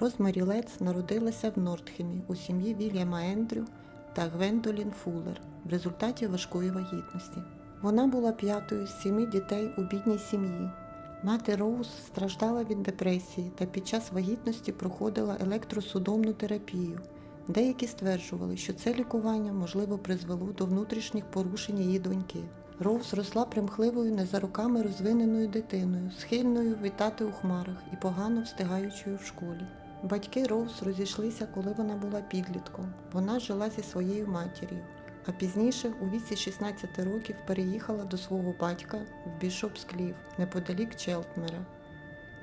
Розмарі Лец народилася в Нортхемі у сім'ї Вільяма Ендрю та Гвендолін Фуллер в результаті важкої вагітності. Вона була п'ятою з сіми дітей у бідній сім'ї. Мати Роуз страждала від депресії та під час вагітності проходила електросудомну терапію. Деякі стверджували, що це лікування можливо призвело до внутрішніх порушень її доньки. Роуз росла примхливою, не за роками розвиненою дитиною, схильною вітати у хмарах і погано встигаючою в школі. Батьки Роуз розійшлися, коли вона була підлітком. Вона жила зі своєю матір'ю, а пізніше, у віці 16 років, переїхала до свого батька в Бішопсклів, неподалік Челтмера.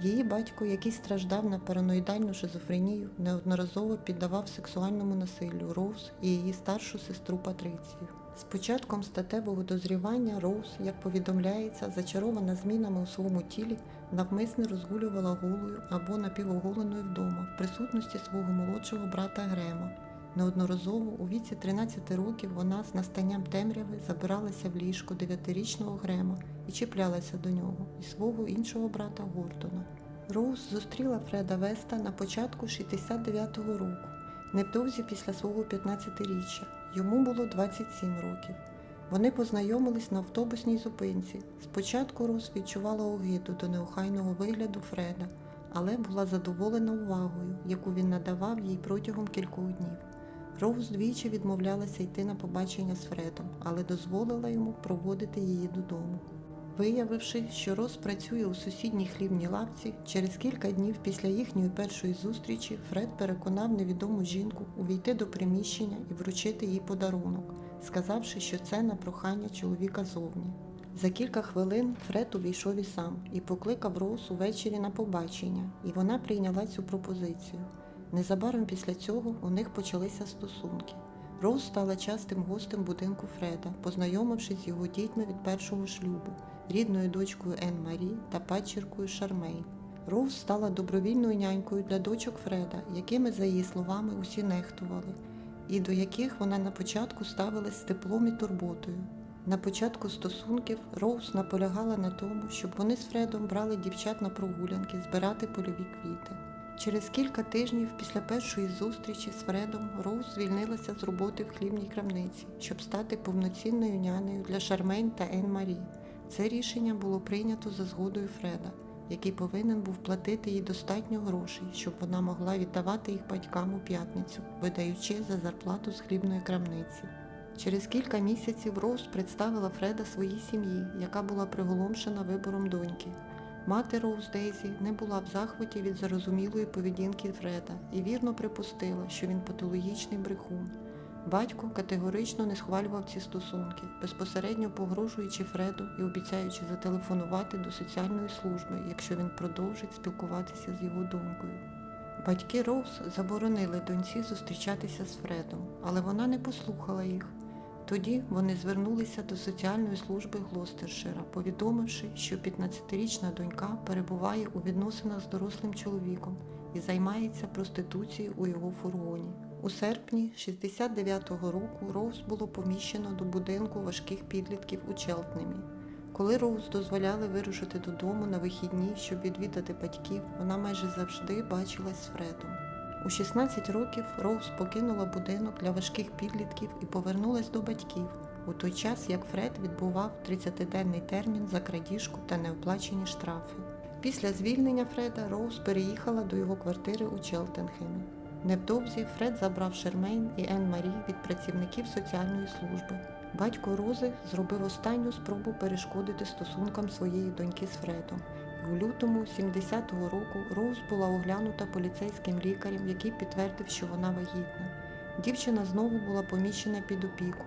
Її батько, який страждав на параноїдальну шизофренію, неодноразово піддавав сексуальному насиллю Роуз і її старшу сестру Патрицію. З початком статевого дозрівання Роуз, як повідомляється, зачарована змінами у своєму тілі, навмисне розгулювала голою або напівоголеною вдома в присутності свого молодшого брата Грема. Неодноразово у віці 13 років вона з настанням темряви забиралася в ліжко дев'ятирічного Грема і чіплялася до нього і свого іншого брата Гордона. Роуз зустріла Фреда Веста на початку 69-го року, невдовзі після свого 15-річчя. Йому було 27 років. Вони познайомились на автобусній зупинці. Спочатку Роуз відчувала огиду до неохайного вигляду Фреда, але була задоволена увагою, яку він надавав їй протягом кількох днів. Роуз двічі відмовлялася йти на побачення з Фредом, але дозволила йому проводити її додому. Виявивши, що Роз працює у сусідній хлібній лавці, через кілька днів після їхньої першої зустрічі Фред переконав невідому жінку увійти до приміщення і вручити їй подарунок, сказавши, що це на прохання чоловіка зовні. За кілька хвилин Фред увійшов і сам і покликав Роуз увечері на побачення, і вона прийняла цю пропозицію. Незабаром після цього у них почалися стосунки. Роуз стала частим гостем будинку Фреда, познайомившись з його дітьми від першого шлюбу, рідною дочкою Ен Марі та падчіркою Шармейн. Роуз стала добровільною нянькою для дочок Фреда, якими, за її словами, усі нехтували, і до яких вона на початку ставилась з теплом і турботою. На початку стосунків Роуз наполягала на тому, щоб вони з Фредом брали дівчат на прогулянки збирати польові квіти. Через кілька тижнів після першої зустрічі з Фредом Роуз звільнилася з роботи в хлібній крамниці, щоб стати повноцінною нянею для Шармейн та Ен Марі. Це рішення було прийнято за згодою Фреда, який повинен був платити їй достатньо грошей, щоб вона могла віддавати їх батькам у п'ятницю, видаючи за зарплату з хлібної крамниці. Через кілька місяців Роуз представила Фреда своїй сім'ї, яка була приголомшена вибором доньки. Мати Роуз Дейзі не була в захваті від зарозумілої поведінки Фреда і вірно припустила, що він патологічний брехун. Батько категорично не схвалював ці стосунки, безпосередньо погрожуючи Фреду і обіцяючи зателефонувати до соціальної служби, якщо він продовжить спілкуватися з його донькою. Батьки Роуз заборонили доньці зустрічатися з Фредом, але вона не послухала їх. Тоді вони звернулися до соціальної служби Глостершира, повідомивши, що 15-річна донька перебуває у відносинах з дорослим чоловіком і займається проституцією у його фургоні. У серпні 69-го року Роуз було поміщено до будинку важких підлітків у Челтнемі. Коли Роуз дозволяли вирушити додому на вихідні, щоб відвідати батьків, вона майже завжди бачилась з Фредом. У 16 років Роуз покинула будинок для важких підлітків і повернулась до батьків, у той час як Фред відбував 30-денний термін за крадіжку та неоплачені штрафи. Після звільнення Фреда Роуз переїхала до його квартири у Челтенхемі. Невдовзі Фред забрав Шермейн і Ен Марі від працівників соціальної служби. Батько Рози зробив останню спробу перешкодити стосункам своєї доньки з Фредом. У лютому 70-го року Роуз була оглянута поліцейським лікарем, який підтвердив, що вона вагітна. Дівчина знову була поміщена під опіку,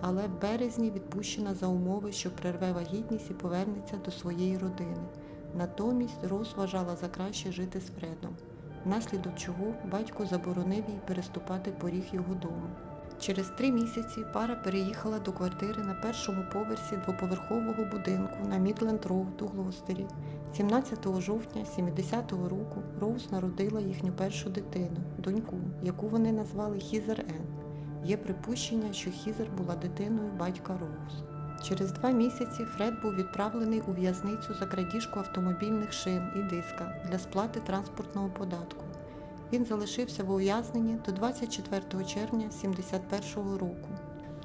але в березні відпущена за умови, що прерве вагітність і повернеться до своєї родини. Натомість Роуз вважала за краще жити з Фредом, внаслідок чого батько заборонив їй переступати поріг його дому. Через три місяці пара переїхала до квартири на першому поверсі двоповерхового будинку на Мідленд Роуд у Глостері. 17 жовтня 70-го року Роуз народила їхню першу дитину, доньку, яку вони назвали Хізер Ен. Є припущення, що Хізер була дитиною батька Роуз. Через два місяці Фред був відправлений у в'язницю за крадіжку автомобільних шин і диска для сплати транспортного податку. Він залишився в ув'язненні до 24 червня 71 року.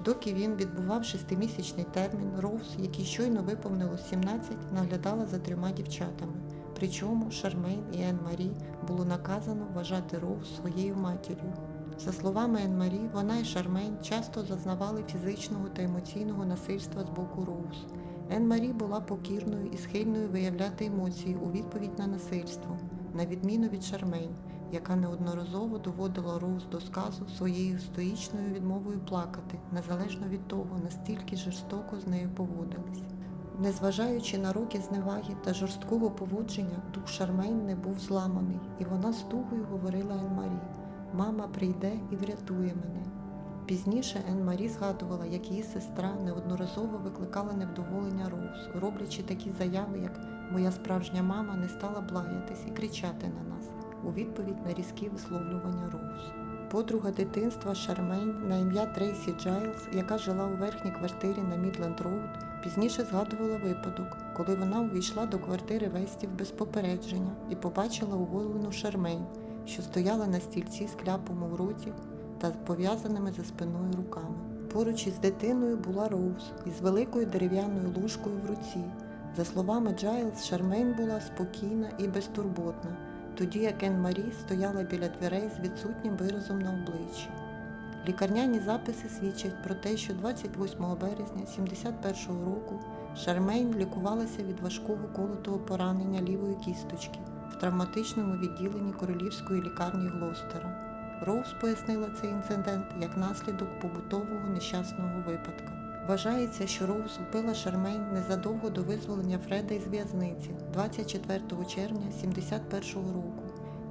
Доки він відбував шестимісячний термін, Роуз, який щойно виповнилось 17, наглядала за трьома дівчатами. Причому Шармейн і Ен Марі було наказано вважати Роуз своєю матір'ю. За словами Ен Марі, вона і Шармейн часто зазнавали фізичного та емоційного насильства з боку Роуз. Ен Марі була покірною і схильною виявляти емоції у відповідь на насильство, на відміну від Шармейн, яка неодноразово доводила Роуз до сказу своєю стоїчною відмовою плакати, незалежно від того, настільки жорстоко з нею поводились. Незважаючи на роки зневаги та жорсткого поводження, дух Шармейн не був зламаний, і вона з тугою говорила Ен Марі Мама прийде і врятує мене. Пізніше Ен Марі згадувала, як її сестра неодноразово викликала невдоволення Роуз, роблячи такі заяви, як Моя справжня мама не стала блаятись і кричати на нас у відповідь на різкі висловлювання Роуз. Подруга дитинства Шармейн на ім'я Трейсі Джайлз, яка жила у верхній квартирі на Мідленд Роуд, пізніше згадувала випадок, коли вона увійшла до квартири Вестів без попередження і побачила оголену Шармейн, що стояла на стільці з кляпом у роті та пов'язаними за спиною руками. Поруч із дитиною була Роуз із великою дерев'яною ложкою в руці. За словами Джайлз, Шармейн була спокійна і безтурботна, тоді як Ен Марі стояла біля дверей з відсутнім виразом на обличчі. Лікарняні записи свідчать про те, що 28 березня 71-го року Шармейн лікувалася від важкого колотого поранення лівої кісточки в травматичному відділенні королівської лікарні Глостера. Роуз пояснила цей інцидент як наслідок побутового нещасного випадка. Вважається, що Роуз вбила Шармейн незадовго до визволення Фреда із в'язниці 24 червня 71 року.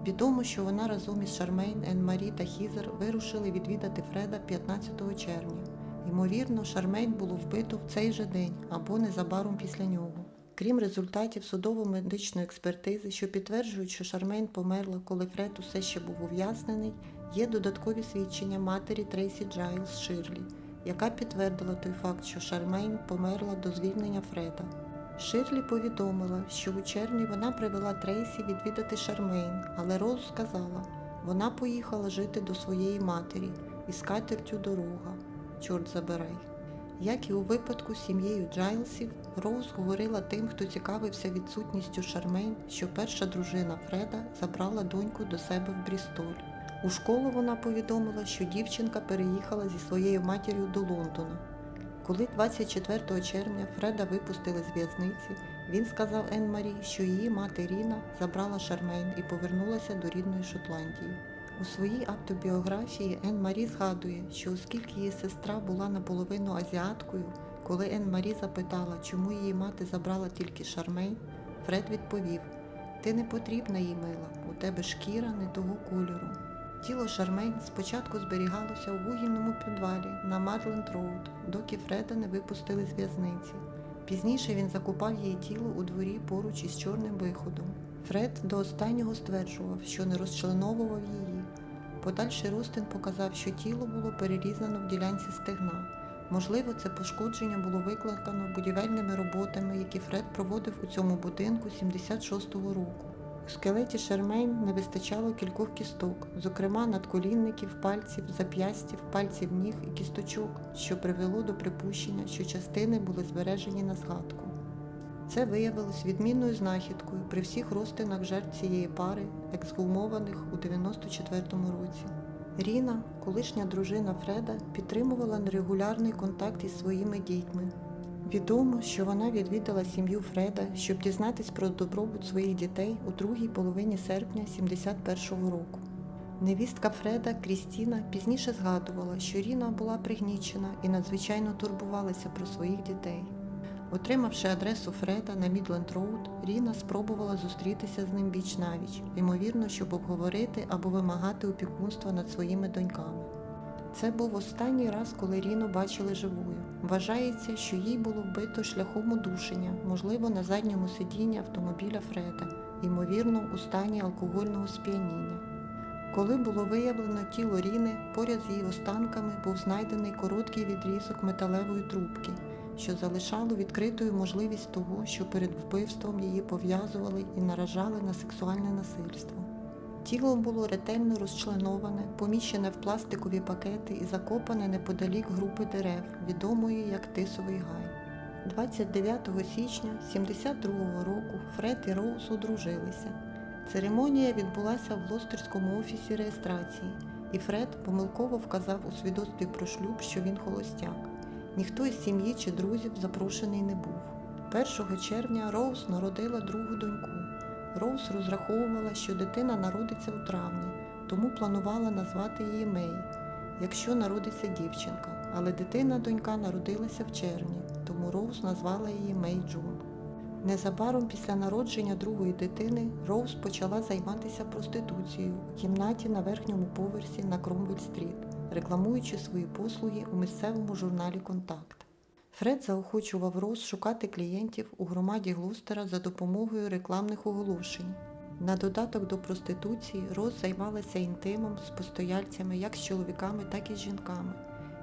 Відомо, що вона разом із Шармейн, Ен Марі та Хізер вирушили відвідати Фреда 15 червня. Ймовірно, Шармейн було вбито в цей же день або незабаром після нього. Крім результатів судово-медичної експертизи, що підтверджують, що Шармейн померла, коли Фред усе ще був ув'язнений, є додаткові свідчення матері Трейсі Джайлз Ширлі, яка підтвердила той факт, що Шармейн померла до звільнення Фреда. Ширлі повідомила, що у червні вона привела Трейсі відвідати Шармейн, але Роуз сказала, вона поїхала жити до своєї матері і з катертю дорога. Чорт забирай. Як і у випадку з сім'єю Джайлсів, Роуз говорила тим, хто цікавився відсутністю Шармейн, що перша дружина Фреда забрала доньку до себе в Брістоль. У школу вона повідомила, що дівчинка переїхала зі своєю матір'ю до Лондона. Коли 24 червня Фреда випустили з в'язниці, він сказав Ен Марі, що її мати Ріна забрала Шармейн і повернулася до рідної Шотландії. У своїй автобіографії Ен Марі згадує, що оскільки її сестра була наполовину азіаткою, коли Ен Марі запитала, чому її мати забрала тільки Шармейн, Фред відповів: Ти не потрібна їй мила, у тебе шкіра не того кольору. Тіло Шармейн спочатку зберігалося у вугільному підвалі на Мадленд Роуд, доки Фреда не випустили з в'язниці. Пізніше він закупав її тіло у дворі поруч із чорним виходом. Фред до останнього стверджував, що не розчленовував її. Подальший розтин показав, що тіло було перерізано в ділянці стегна. Можливо, це пошкодження було викликано будівельними роботами, які Фред проводив у цьому будинку 76-го року. У скелеті Шермейн не вистачало кількох кісток, зокрема надколінників, пальців, зап'ястів, пальців ніг і кісточок, що привело до припущення, що частини були збережені на згадку. Це виявилось відмінною знахідкою при всіх розтинах жертв цієї пари, ексгумованих у 94-му році. Ріна, колишня дружина Фреда, підтримувала нерегулярний контакт із своїми дітьми. Відомо, що вона відвідала сім'ю Фреда, щоб дізнатись про добробут своїх дітей у другій половині серпня 71-го року. Невістка Фреда Крістіна пізніше згадувала, що Ріна була пригнічена і надзвичайно турбувалася про своїх дітей. Отримавши адресу Фреда на Мідленд Роуд, Ріна спробувала зустрітися з ним біч навіч, ймовірно, щоб обговорити або вимагати опікунства над своїми доньками. Це був останній раз, коли Ріну бачили живою. Вважається, що їй було вбито шляхом удушення, можливо, на задньому сидінні автомобіля Фреда, ймовірно, у стані алкогольного сп'яніння. Коли було виявлено тіло Ріни, поряд з її останками був знайдений короткий відрізок металевої трубки, що залишало відкритою можливість того, що перед вбивством її пов'язували і наражали на сексуальне насильство. Тіло було ретельно розчленоване, поміщене в пластикові пакети і закопане неподалік групи дерев, відомої як Тисовий гай. 29 січня 72 року Фред і Роуз одружилися. Церемонія відбулася в Лостерському офісі реєстрації, і Фред помилково вказав у свідоцтві про шлюб, що він холостяк. Ніхто із сім'ї чи друзів запрошений не був. 1 червня Роуз народила другу доньку. Роуз розраховувала, що дитина народиться у травні, тому планувала назвати її Мей, якщо народиться дівчинка. Але дитина донька народилася в червні, тому Роуз назвала її Мей Джун. Незабаром після народження другої дитини Роуз почала займатися проституцією у кімнаті на верхньому поверсі на Кромвель-стріт, рекламуючи свої послуги у місцевому журналі Контакт. Фред заохочував Роуз шукати клієнтів у громаді Глустера за допомогою рекламних оголошень. На додаток до проституції Роуз займалася інтимом з постояльцями як з чоловіками, так і з жінками,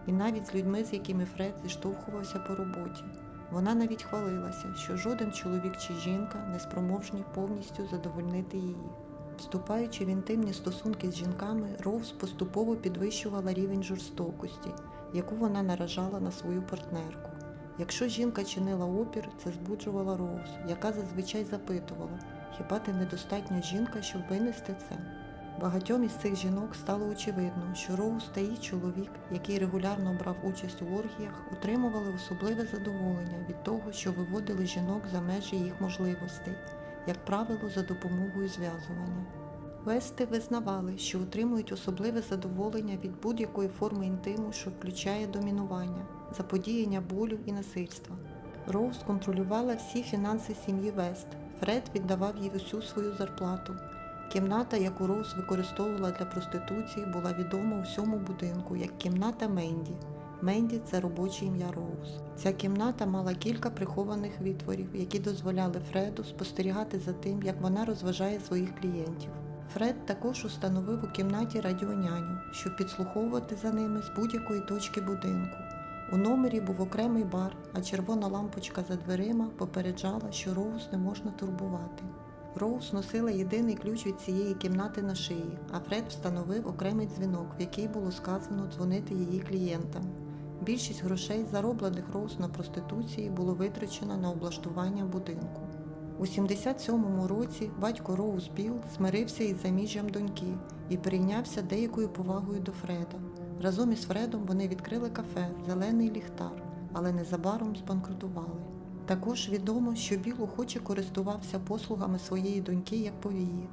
і навіть з людьми, з якими Фред зіштовхувався по роботі. Вона навіть хвалилася, що жоден чоловік чи жінка не спроможні повністю задовольнити її. Вступаючи в інтимні стосунки з жінками, Роуз поступово підвищувала рівень жорстокості, яку вона наражала на свою партнерку. Якщо жінка чинила опір, це збуджувала Роуз, яка зазвичай запитувала, хіба ти недостатньо жінка, щоб винести це? Багатьом із цих жінок стало очевидно, що Роуз та її чоловік, який регулярно брав участь у оргіях, отримували особливе задоволення від того, що виводили жінок за межі їх можливостей, як правило, за допомогою зв'язування. Вести визнавали, що отримують особливе задоволення від будь-якої форми інтиму, що включає домінування, заподіяння болю і насильства. Роуз контролювала всі фінанси сім'ї Вест. Фред віддавав їй усю свою зарплату. Кімната, яку Роуз використовувала для проституції, була відома у всьому будинку як кімната Менді. Менді це робоче ім'я Роуз. Ця кімната мала кілька прихованих відтворів, які дозволяли Фреду спостерігати за тим, як вона розважає своїх клієнтів. Фред також установив у кімнаті радіоняню, щоб підслуховувати за ними з будь-якої точки будинку. У номері був окремий бар, а червона лампочка за дверима попереджала, що Роуз не можна турбувати. Роуз носила єдиний ключ від цієї кімнати на шиї, а Фред встановив окремий дзвінок, в який було сказано дзвонити її клієнтам. Більшість грошей, зароблених Роуз на проституції, було витрачено на облаштування будинку. У 77-му році батько Роуз Білл смирився із заміжжям доньки і перейнявся деякою повагою до Фреда. Разом із Фредом вони відкрили кафе Зелений ліхтар, але незабаром збанкрутували. Також відомо, що Біл охоче користувався послугами своєї доньки як повії.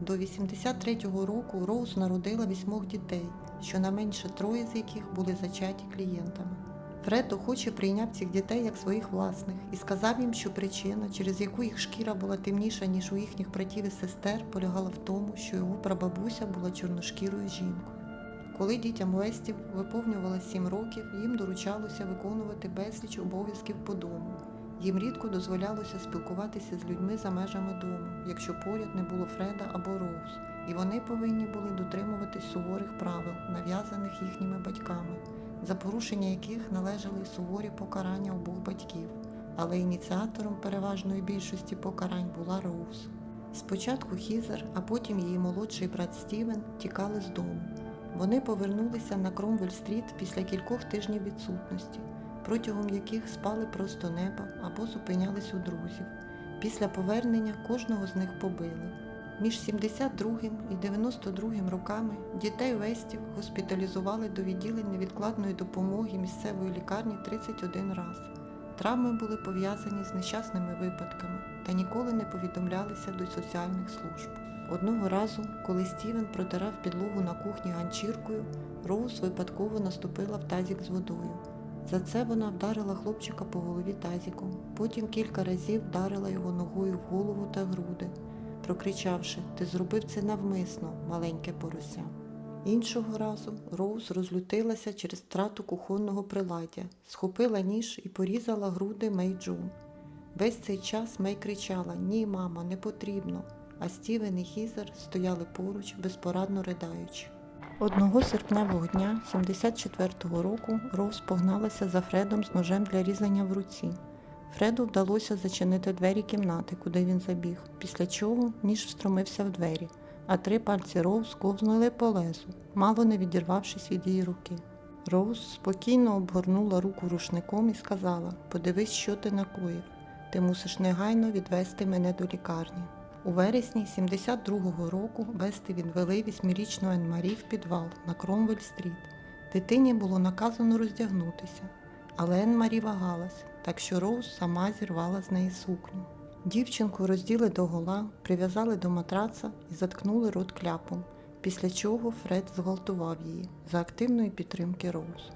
До 83-го року Роуз народила вісьмох дітей, щонайменше троє з яких були зачаті клієнтами. Фред охоче прийняв цих дітей як своїх власних і сказав їм, що причина, через яку їх шкіра була темніша, ніж у їхніх братів і сестер, полягала в тому, що його прабабуся була чорношкірою жінкою. Коли дітям Вестів виповнювалося 7 років, їм доручалося виконувати безліч обов'язків по дому. Їм рідко дозволялося спілкуватися з людьми за межами дому, якщо поряд не було Фреда або Роуз, і вони повинні були дотримуватись суворих правил, нав'язаних їхніми батьками, за порушення яких належали суворі покарання обох батьків. Але ініціатором переважної більшості покарань була Роуз. Спочатку Хізер, а потім її молодший брат Стівен тікали з дому. Вони повернулися на Кромвель-стріт після кількох тижнів відсутності, протягом яких спали просто неба або зупинялись у друзів. Після повернення кожного з них побили. Між 72 і 92 роками дітей Вестів госпіталізували до відділень невідкладної допомоги місцевої лікарні 31 раз. Травми були пов'язані з нещасними випадками та ніколи не повідомлялися до соціальних служб. Одного разу, коли Стівен протирав підлогу на кухні ганчіркою, Роуз випадково наступила в тазік з водою. За це вона вдарила хлопчика по голові тазіком, потім кілька разів вдарила його ногою в голову та груди, прокричавши Ти зробив це навмисно, маленьке порося. Іншого разу Роуз розлютилася через втрату кухонного приладдя, схопила ніж і порізала груди Мей Джун. Весь цей час Мей кричала Ні, мама, не потрібно, а Стівен і Хізер стояли поруч, безпорадно ридаючи. Одного серпневого дня 74-го року Роуз погналася за Фредом з ножем для різання в руці. Фреду вдалося зачинити двері кімнати, куди він забіг, після чого ніж встромився в двері, а три пальці Роуз ковзнули по лезу, мало не відірвавшись від її руки. Роуз спокійно обгорнула руку рушником і сказала: Подивись, що ти накоїв. Ти мусиш негайно відвести мене до лікарні. У вересні 72-го року Вести відвели вісьмирічну Енмарі в підвал на Кромвель-стріт. Дитині було наказано роздягнутися, але Енмарі вагалась, так що Роуз сама зірвала з неї сукню. Дівчинку розділи догола, прив'язали до матраца і заткнули рот кляпом, після чого Фред зґвалтував її за активної підтримки Роуз.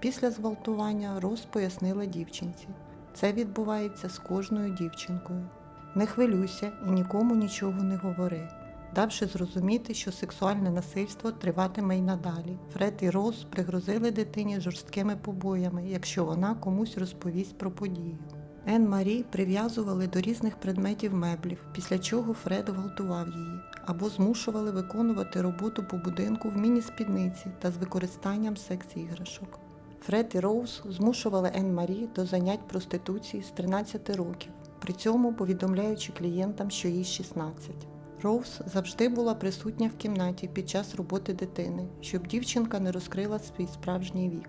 Після зґвалтування Роуз пояснила дівчинці. Це відбувається з кожною дівчинкою. Не хвилюйся і нікому нічого не говори, давши зрозуміти, що сексуальне насильство триватиме й надалі. Фред і Роуз пригрозили дитині жорсткими побоями, якщо вона комусь розповість про подію. Ен Марі прив'язували до різних предметів меблів, після чого Фред гвалтував її, або змушували виконувати роботу по будинку в міні-спідниці та з використанням секс-іграшок. Фред і Роуз змушували Ен Марі до занять проституції з 13 років, при цьому повідомляючи клієнтам, що їй 16. Роуз завжди була присутня в кімнаті під час роботи дитини, щоб дівчинка не розкрила свій справжній вік.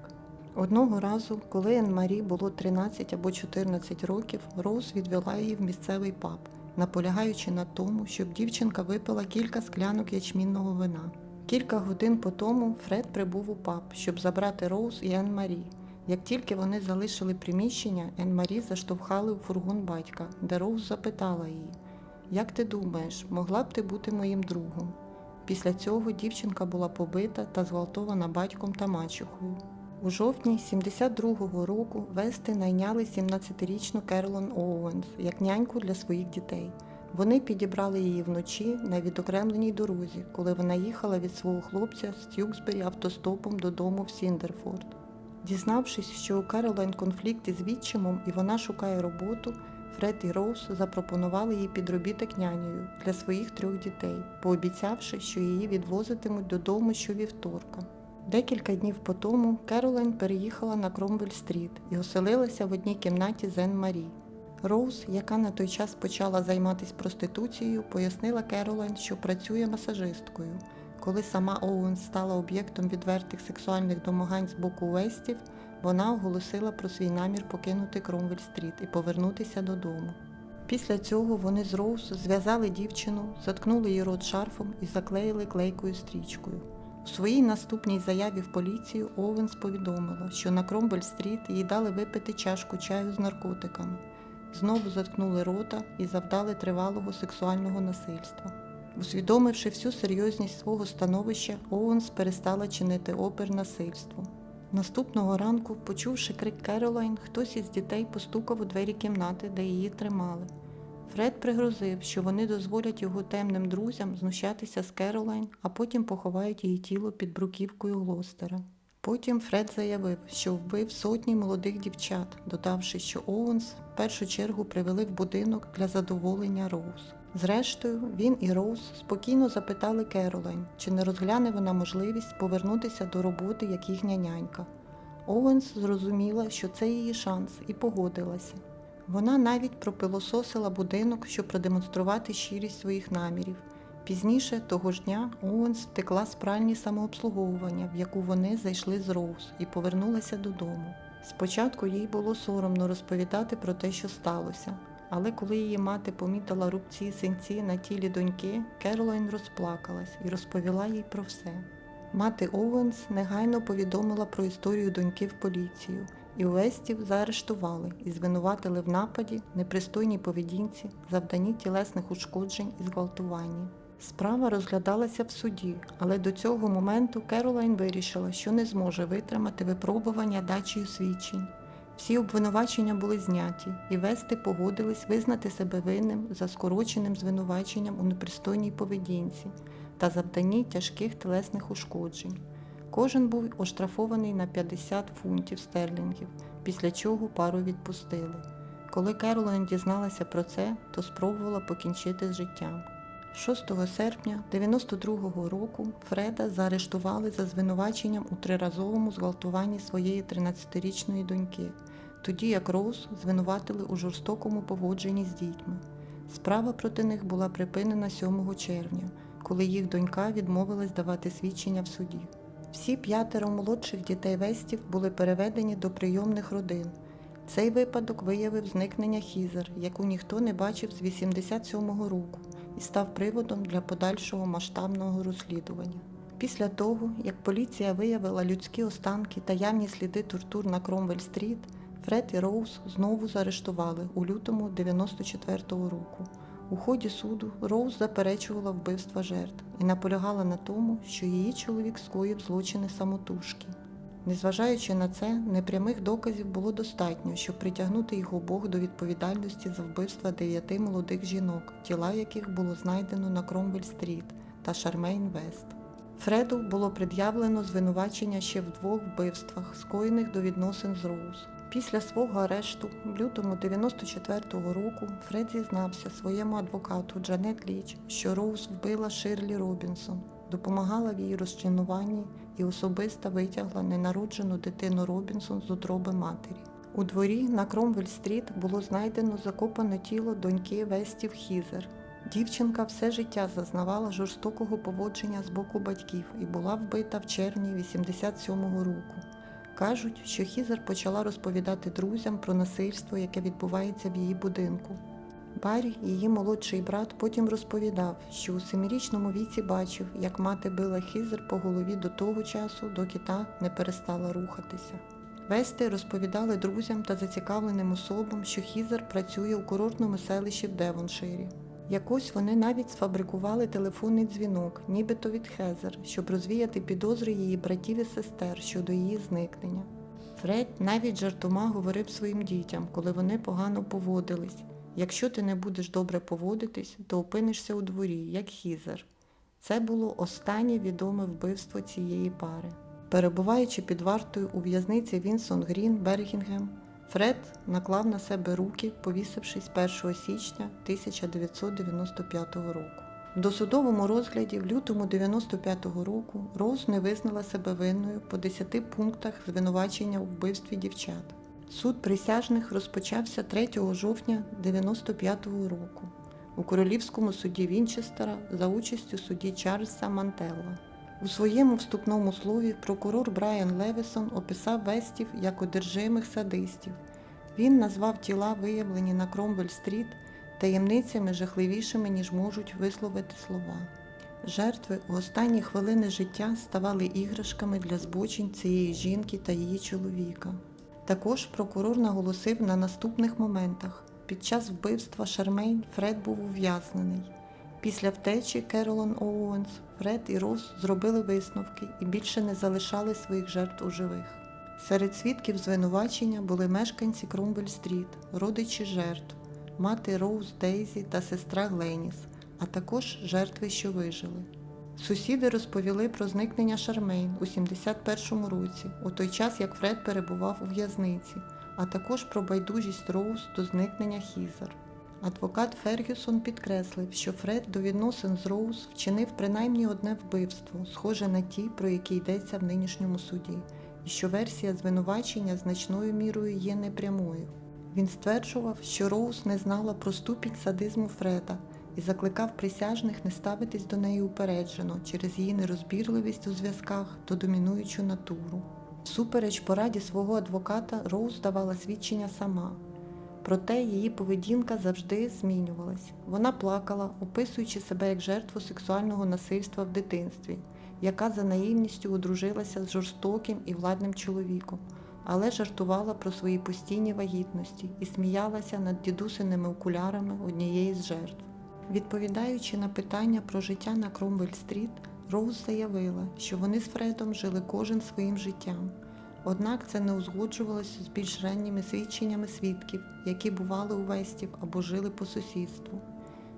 Одного разу, коли Ен Марі було 13 або 14 років, Роуз відвела її в місцевий паб, наполягаючи на тому, щоб дівчинка випила кілька склянок ячмінного вина. Кілька годин по тому Фред прибув у паб, щоб забрати Роуз і Ен Марі. Як тільки вони залишили приміщення, Ен Марі заштовхали у фургон батька, де Роуз запитала її: Як ти думаєш, могла б ти бути моїм другом? Після цього дівчинка була побита та зґвалтована батьком та мачухою. У жовтні 72-го року Вести найняли 17-річну Керолон Оуенс як няньку для своїх дітей. Вони підібрали її вночі на відокремленій дорозі, коли вона їхала від свого хлопця з Тюксбері автостопом додому в Сіндерфорд. Дізнавшись, що у Керолайн конфлікт із відчимом і вона шукає роботу, Фред і Роуз запропонували їй підробіток нянею для своїх трьох дітей, пообіцявши, що її відвозитимуть додому щовівторка. Декілька днів по тому Керолайн переїхала на Кромвель-стріт і оселилася в одній кімнаті з Ен Марі. Роуз, яка на той час почала займатися проституцією, пояснила Керолайн, що працює масажисткою. Коли сама Оуен стала об'єктом відвертих сексуальних домагань з боку Вестів, вона оголосила про свій намір покинути Кромвель-стріт і повернутися додому. Після цього вони з Роуз зв'язали дівчину, заткнули її рот шарфом і заклеїли клейкою стрічкою. У своїй наступній заяві в поліцію Оуенс повідомила, що на Кромвель-стріт їй дали випити чашку чаю з наркотиками, знову заткнули рота і завдали тривалого сексуального насильства. Усвідомивши всю серйозність свого становища, Оуенс перестала чинити опір насильству. Наступного ранку, почувши крик Керолайн, хтось із дітей постукав у двері кімнати, де її тримали. Фред пригрозив, що вони дозволять його темним друзям знущатися з Керолайн, а потім поховають її тіло під бруківкою Глостера. Потім Фред заявив, що вбив сотні молодих дівчат, додавши, що Оуенс в першу чергу привели в будинок для задоволення Роуз. Зрештою, він і Роуз спокійно запитали Керолайн, чи не розгляне вона можливість повернутися до роботи як їхня нянька. Оуенс зрозуміла, що це її шанс, і погодилася. Вона навіть пропилососила будинок, щоб продемонструвати щирість своїх намірів. Пізніше того ж дня Оуенс втекла з пральні самообслуговування, в яку вони зайшли з Роуз, і повернулася додому. Спочатку їй було соромно розповідати про те, що сталося, але коли її мати помітила рубці синці на тілі доньки, Керолайн розплакалась і розповіла їй про все. Мати Оуенс негайно повідомила про історію доньки в поліцію, і Уестів заарештували і звинуватили в нападі, непристойній поведінці, завданні тілесних ушкоджень і зґвалтуванні. Справа розглядалася в суді, але до цього моменту Керолайн вирішила, що не зможе витримати випробування дачею свідчень. Всі обвинувачення були зняті, і Вести погодились визнати себе винним за скороченим звинуваченням у непристойній поведінці та завданні тяжких телесних ушкоджень. Кожен був оштрафований на 50 фунтів стерлінгів, після чого пару відпустили. Коли Керолайн дізналася про це, то спробувала покінчити з життям. 6 серпня 92-го року Фреда заарештували за звинуваченням у триразовому зґвалтуванні своєї 13-річної доньки, тоді як Роуз звинуватили у жорстокому поводженні з дітьми. Справа проти них була припинена 7 червня, коли їх донька відмовилась давати свідчення в суді. Всі п'ятеро молодших дітей Вестів були переведені до прийомних родин. Цей випадок виявив зникнення Хізер, яку ніхто не бачив з 87-го року, і став приводом для подальшого масштабного розслідування. Після того, як поліція виявила людські останки та явні сліди тортур на Кромвель-стріт, Фред і Роуз знову заарештували у лютому 94-го року. У ході суду Роуз заперечувала вбивства жертв і наполягала на тому, що її чоловік скоїв злочини самотужки. Незважаючи на це, непрямих доказів було достатньо, щоб притягнути їх обох до відповідальності за вбивства дев'яти молодих жінок, тіла яких було знайдено на Кромвель-стріт та Шармейн Вест. Фреду було пред'явлено звинувачення ще в двох вбивствах, скоєних до відносин з Роуз. Після свого арешту в лютому 94-го року Фред зізнався своєму адвокату Джанет Ліч, що Роуз вбила Ширлі Робінсон, допомагала в її розчленуванні і особисто витягла ненароджену дитину Робінсон з утроби матері. У дворі на Кромвель-стріт було знайдено закопане тіло доньки Вестів Хізер. Дівчинка все життя зазнавала жорстокого поводження з боку батьків і була вбита в червні 87-го року. Кажуть, що Хізер почала розповідати друзям про насильство, яке відбувається в її будинку. Барі, її молодший брат, потім розповідав, що у семирічному віці бачив, як мати била Хізер по голові до того часу, доки та не перестала рухатися. Вести розповідали друзям та зацікавленим особам, що Хізер працює у курортному селищі в Девонширі. Якось вони навіть сфабрикували телефонний дзвінок, нібито від Хезер, щоб розвіяти підозри її братів і сестер щодо її зникнення. Фред навіть жартома говорив своїм дітям, коли вони погано поводились. Якщо ти не будеш добре поводитись, то опинишся у дворі, як Хізер. Це було останнє відоме вбивство цієї пари. Перебуваючи під вартою у в'язниці Вінсон Грін, Бергінгем, Фред наклав на себе руки, повісившись 1 січня 1995 року. В досудовому розгляді в лютому 95-го року Роуз не визнала себе винною по 10 пунктах звинувачення у вбивстві дівчат. Суд присяжних розпочався 3 жовтня 95-го року у Королівському суді Вінчестера за участю судді Чарльза Мантелла. У своєму вступному слові прокурор Брайан Левісон описав Вестів як одержимих садистів. Він назвав тіла, виявлені на Кромвель-стріт, таємницями жахливішими, ніж можуть висловити слова. Жертви у останні хвилини життя ставали іграшками для збочень цієї жінки та її чоловіка. Також прокурор наголосив на наступних моментах. Під час вбивства Шармейн Фред був ув'язнений. Після втечі Керолон Оуенс, Фред і Рос зробили висновки і більше не залишали своїх жертв у живих. Серед свідків звинувачення були мешканці Кромвель-стріт, родичі жертв, мати Роуз Дейзі та сестра Гленіс, а також жертви, що вижили. Сусіди розповіли про зникнення Шармейн у 71-му році, у той час як Фред перебував у в'язниці, а також про байдужість Роуз до зникнення Хізер. Адвокат Фергюсон підкреслив, що Фред до відносин з Роуз вчинив принаймні одне вбивство, схоже на ті, про які йдеться в нинішньому суді, і що версія звинувачення значною мірою є непрямою. Він стверджував, що Роуз не знала про ступінь садизму Фреда і закликав присяжних не ставитись до неї упереджено через її нерозбірливість у зв'язках та домінуючу натуру. Всупереч пораді свого адвоката Роуз давала свідчення сама. Проте її поведінка завжди змінювалась. Вона плакала, описуючи себе як жертву сексуального насильства в дитинстві, яка за наївністю одружилася з жорстоким і владним чоловіком, але жартувала про свої постійні вагітності і сміялася над дідусиними окулярами однієї з жертв. Відповідаючи на питання про життя на Кромвель-стріт, Роуз заявила, що вони з Фредом жили кожен своїм життям. Однак це не узгоджувалося з більш ранніми свідченнями свідків, які бували у Вестів або жили по сусідству.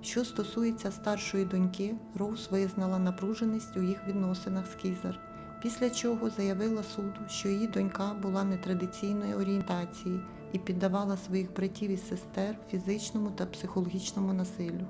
Що стосується старшої доньки, Роуз визнала напруженість у їх відносинах з Кізер, після чого заявила суду, що її донька була нетрадиційної орієнтації і піддавала своїх братів і сестер фізичному та психологічному насиллю.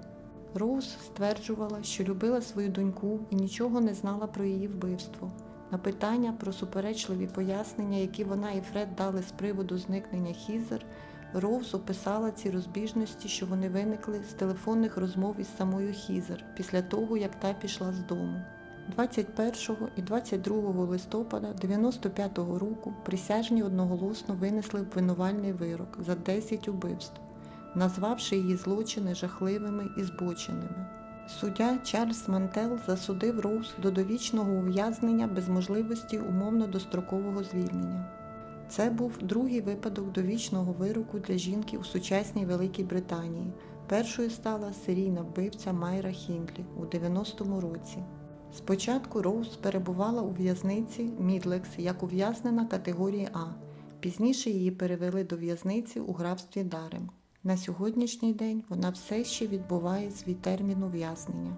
Роуз стверджувала, що любила свою доньку і нічого не знала про її вбивство. На питання про суперечливі пояснення, які вона і Фред дали з приводу зникнення Хізер, Роуз описала ці розбіжності, що вони виникли з телефонних розмов із самою Хізер після того, як та пішла з дому. 21 і 22 листопада 95-го року присяжні одноголосно винесли обвинувальний вирок за 10 убивств, назвавши її злочини жахливими і збоченими. Суддя Чарльз Мантел засудив Роуз до довічного ув'язнення без можливості умовно дострокового звільнення. Це був другий випадок довічного вироку для жінки у сучасній Великій Британії. Першою стала серійна вбивця Майра Хіндлі у 90-му році. Спочатку Роуз перебувала у в'язниці Мідлекс як ув'язнена категорії А. Пізніше її перевели до в'язниці у графстві Дарем. На сьогоднішній день вона все ще відбуває свій термін ув'язнення.